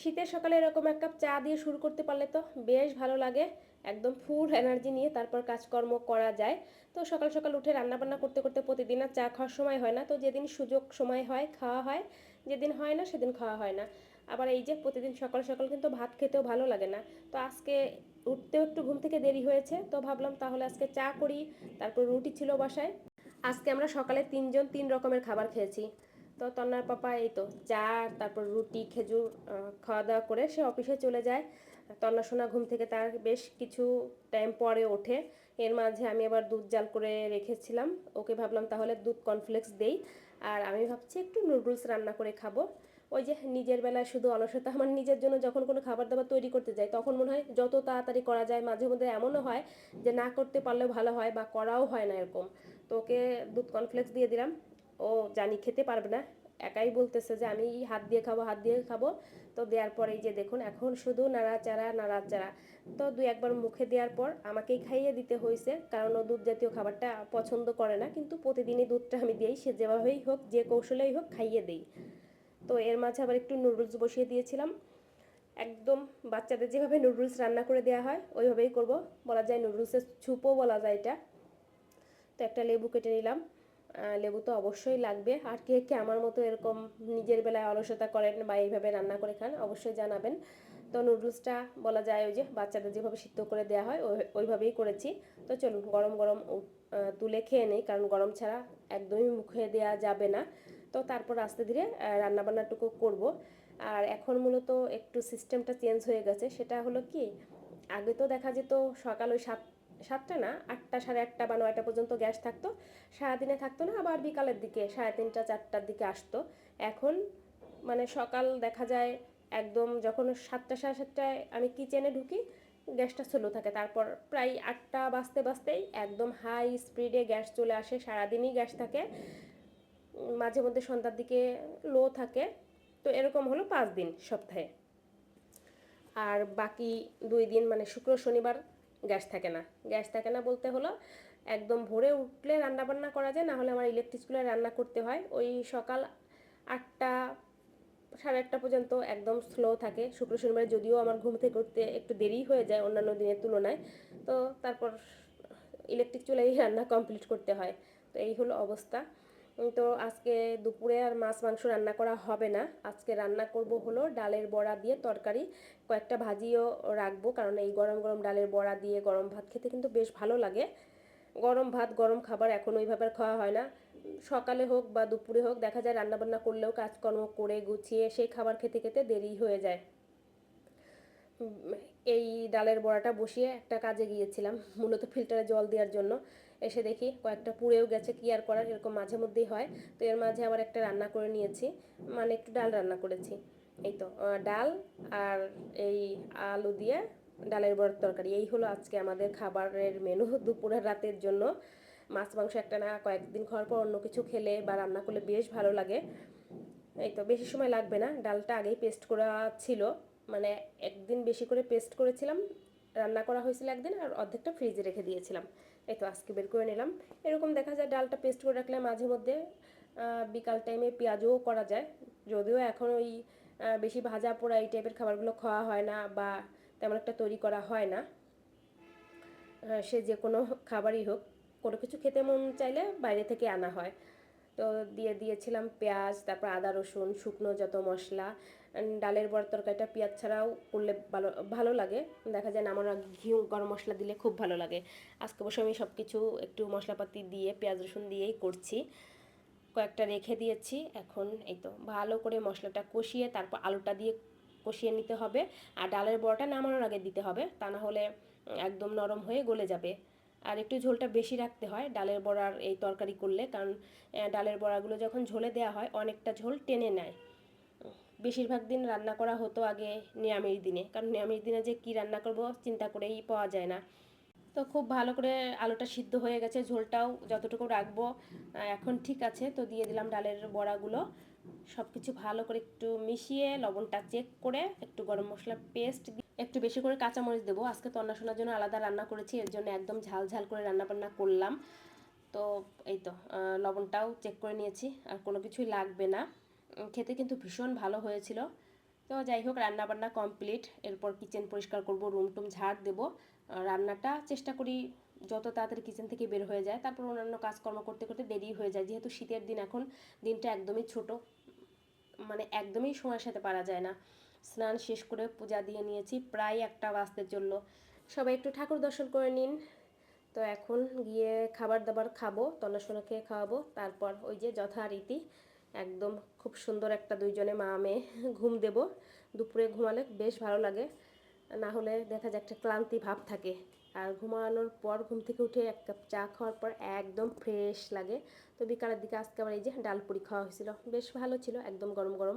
শীতের সকালে এরকম এক কাপ চা দিয়ে শুরু করতে পারলে তো বেশ ভালো লাগে। একদম ফুল এনার্জি নিয়ে তারপর কাজকর্ম করা যায়। তো সকাল সকাল উঠে রান্নাবান্না করতে করতে প্রতিদিন আর চা খাওয়ার সময় হয় না। তো যেদিন সুযোগ সময় হয় খাওয়া হয়, যেদিন হয় না সেদিন খাওয়া হয় না। আবার এই যে প্রতিদিন সকাল সকাল কিন্তু ভাত খেতেও ভালো লাগে না। তো আজকে উঠতেও একটু ঘুম থেকে দেরি হয়েছে। তো ভাবলাম তাহলে আজকে চা করি, তারপর রুটি ছিল বাসায়। আজকে আমরা সকালে তিনজন তিন রকমের খাবার খেয়েছি। তো তন্নার পাপা এই তো চা, তারপর রুটি, খেজুর খাওয়া দাওয়া করে সে অফিসে চলে যায়। তন্না সোনা ঘুম থেকে তার বেশ কিছু টাইম পরে ওঠে। এর মাঝে আমি আবার দুধ জাল করে রেখেছিলাম। ওকে ভাবলাম তাহলে দুধ কর্নফ্লেক্স দেই। আর আমি ভাবছি একটু নুডলস রান্না করে খাব। ওই যে নিজের বেলায় শুধু অলসতা, আমার নিজের জন্য যখন কোনো খাবার দাবার তৈরি করতে যাই, তখন মনে হয় যত তাড়াতাড়ি করা যায়, মাঝে মধ্যে এমনও হয় যে না করতে পারলেও ভালো হয় বা করাও হয় না এরকম। তো ওকে দুধ কর্নফ্লেক্স দিয়ে দিলাম। ও জানি খেতে পারবে না, একাই বলতেছে যে আমি হাত দিয়ে খাব, হাত দিয়ে খাব। তো দেওয়ার পরে যে দেখুন, এখন শুধু নাড়াচাড়া নাড়াচাড়া। তো দুই একবার মুখে দেওয়ার পর আমাকেই খাইয়ে দিতে হয়েছে কারণ ও দুধ জাতীয় খাবারটা পছন্দ করে না। কিন্তু প্রতিদিনই দুধটা আমি দিই, সে যেভাবেই হোক, যে কৌশলেই হোক খাইয়ে দিই। তো এর মাঝে আবার একটু নুডলস বসিয়ে দিয়েছিলাম। একদম বাচ্চাদের যেভাবে নুডলস রান্না করে দেওয়া হয়, ওইভাবেই করব। বলা যায় নুডলসের ছুপও বলা যায় এটা। তো একটা লেবু কেটে নিলাম। লেবু তো অবশ্যই লাগবে। আর কে কে আমার মতো এরকম নিজের বেলায় অলসতা করেন বা এইভাবে রান্না করে খান, অবশ্যই জানাবেন। তো নুডলসটা বলা যায় ওই যে বাচ্চাদের যেভাবে সিদ্ধ করে দেওয়া হয় ওইভাবেই করেছি। তো চলুন গরম গরম তুলে খেয়ে নেই, কারণ গরম ছাড়া একদমই মুখে দেওয়া যাবে না। তো তারপর আস্তে ধীরে রান্নাবান্নাটুকু করব। আর এখন মূলত একটু সিস্টেমটা চেঞ্জ হয়ে গেছে, সেটা হলো কি? আগে তো দেখা যেত সকাল ওই সাত সাতটা না, আটটা, সাড়ে আটটা বা নয়টা পর্যন্ত গ্যাস থাকতো। সারাদিনে থাকতো না, আবার বিকালের দিকে, সাড়ে তিনটা, চারটার দিকে আসতো। এখন মানে সকাল দেখা যায় একদম যখন সাতটা, সাড়ে সাতটায় আমি কিচেনে ঢুকি, গ্যাসটা স্লো থাকে। তারপর প্রায় আটটা বাজতে বাজতেই একদম হাই স্পিডে গ্যাস চলে আসে, সারাদিনই গ্যাস থাকে। মাঝে মধ্যে সন্ধ্যার দিকে লো থাকে। তো এরকম হলো পাঁচ দিন সপ্তাহে। আর বাকি দুই দিন মানে শুক্র, শনিবার গ্যাস থাকে না। গ্যাস থাকে না বলতে হলো, একদম ভোরে উঠলে রান্না বান্না করা যায় না হলে আমার ইলেকট্রিক চুলায় রান্না করতে হয়। ওই সকাল আটটা, সাড়ে আটটা পর্যন্ত একদম স্লো থাকে। শুক্র শনিবার যদিও আমার ঘুম থেকে উঠতে একটু দেরি হয়ে যায় অন্যান্য দিনের তুলনায়। তো তারপর ইলেকট্রিক চুলাই রান্না কমপ্লিট করতে হয়। তো এই হলো অবস্থা। তো আজকে দুপুরে আর মাছ, মাংস রান্না করা হবে না। আজকে রান্না করব হলো ডালের বড়া দিয়ে তরকারি। কয়েকটা ভাজিও রাখব কারণ এই গরম গরম ডালের বড়া দিয়ে গরম ভাত খেতে কিন্তু বেশ ভালো লাগে। গরম ভাত, গরম খাবার এখন ওইভাবে খাওয়া হয় না। সকালে হোক বা দুপুরে হোক, দেখা যায় রান্নাবান্না করলেও কাজকর্ম করে গুছিয়ে সেই খাবার খেতে খেতে দেরি হয়ে যায়। এই ডালের বড়াটা বসিয়ে একটা কাজে গিয়েছিলাম, মূলত ফিল্টারে জল দেওয়ার জন্য। এসে দেখি কয়েকটা পুড়েও গেছে, কি আর করার এরকম মাঝে মধ্যেই হয়। তো এর মাঝে আবার একটা রান্না করে নিয়েছি মানে একটু ডাল রান্না করেছি। এই তো ডাল আর এই আলু দিয়ে ডালের বড়ার তরকারি। এই হলো আজকে আমাদের খাবারের মেনু দুপুরের রাতের জন্য। মাছ, মাংস একটা না, কয়েকদিন খাওয়ার পর অন্য কিছু খেলে বা রান্না করলে বেশ ভালো লাগে। এই তো, বেশি সময় লাগবে না। ডালটা আগেই পেস্ট করা ছিল মানে একদিন বেশি করে পেস্ট করেছিলাম। রান্না করা হয়েছিল একদিন আর অর্ধেকটা ফ্রিজে রেখে দিয়েছিলাম। এই তো আজকে বের করে নিলাম। এরকম দেখা যায় ডালটা পেস্ট করে রাখলে মাঝে মধ্যে বিকাল টাইমে পেঁয়াজও করা যায়। যদিও এখন ওই বেশি ভাজা পোড়া এই টাইপের খাবারগুলো খাওয়া হয় না বা তেমন একটা তৈরি করা হয় না। সে যে কোনো খাবারই হোক, কোনো কিছু খেতে মন চাইলে বাইরে থেকে আনা হয়। তো দিয়ে দিয়েছিলাম পেঁয়াজ, তারপর আদা, রসুন, শুকনো যত মশলা ডালের বড় তরকারিটা পেঁয়াজ ছাড়াও করলে ভালো ভালো লাগে। দেখা যায় না আমার ঘি গরম মশলা দিলে খুব ভালো লাগে। আজকে অবশ্য আমি সব কিছু একটু মশলাপাতি দিয়ে, পেঁয়াজ, রসুন দিয়েই করছি। কয়েকটা রেখে দিয়েছি। এখন এই তো ভালো করে মশলাটা কষিয়ে, তারপর আলুটা দিয়ে কষিয়ে নিতে হবে। আর ডালের বড়াটা নামানোর আগে দিতে হবে। তা না হলে একদম নরম হয়ে গলে যাবে। আর একটু ঝোলটা বেশি রাখতে হয়। ডালের বড়ার এই তরকারি করলে, কারণ ডালের বড়াগুলো যখন ঝোলে দেওয়া হয়, অনেকটা ঝোল টেনে নেয়। বেশিরভাগ দিন রান্না করা হতো আগে নিরামিষ দিনে। কারণ নিরামিষ দিনে যে কি রান্না করব, চিন্তা করেই পাওয়া যায় না। তো খুব ভালো করে আলুটা সিদ্ধ হয়ে গেছে, ঝোলটাও যতটুকু রাখব এখন ঠিক আছে, তো দিয়ে দিলাম ডালের বড়াগুলো। সব কিছু ভালো করে একটু মিশিয়ে লবণটা চেক করে একটু গরম মশলা পেস্ট একটু বেশি করে কাঁচামরিচ দেবো। আজকে তন্না শোনার জন্য আলাদা রান্না করেছি, এর জন্য একদম ঝাল ঝাল করে রান্না বান্না করলাম। তো এই তো লবণটাও চেক করে নিয়েছি, আর কোনো কিছুই লাগবে না। খেতে কিন্তু ভীষণ ভালো হয়েছিল। তো যাই হোক রান্না বান্না কমপ্লিট এরপর কিচেন পরিষ্কার করব রুম টুম ঝাড় দেবো। রান্নাটা চেষ্টা করি যত তাড়াতাড়ি কিচেন থেকে বের হয়ে যায়। তারপর অন্যান্য কাজকর্ম করতে করতে দেরি হয়ে যায়। যেহেতু শীতের দিন, এখন দিনটা একদমই ছোট। মানে একদমই সময়ের সাথে পারা যায় না। স্নান শেষ করে পূজা দিয়ে নিয়েছি প্রায় একটা বাজতে চলল। সবাই একটু ঠাকুর দর্শন করে নিন। তো এখন গিয়ে খাবার দাবার খাব, তলাশোনা খেয়ে খাওয়াবো। তারপর ওই যে যথারীতি একদম খুব সুন্দর একটা দুইজনে মা মেয়ে ঘুম দেব। দুপুরে ঘুমালে বেশ ভালো লাগে। না হলে দেখা যায় একটা ক্লান্তি ভাব থাকে। আর ঘুমানোর পর ঘুম থেকে উঠে এক কাপ চা খাওয়ার পর একদম ফ্রেশ লাগে। তো বিকালের দিকে আজকে আবার এই যে ডাল পুরি খাওয়া হয়েছিল। বেশ ভালো ছিল, একদম গরম গরম।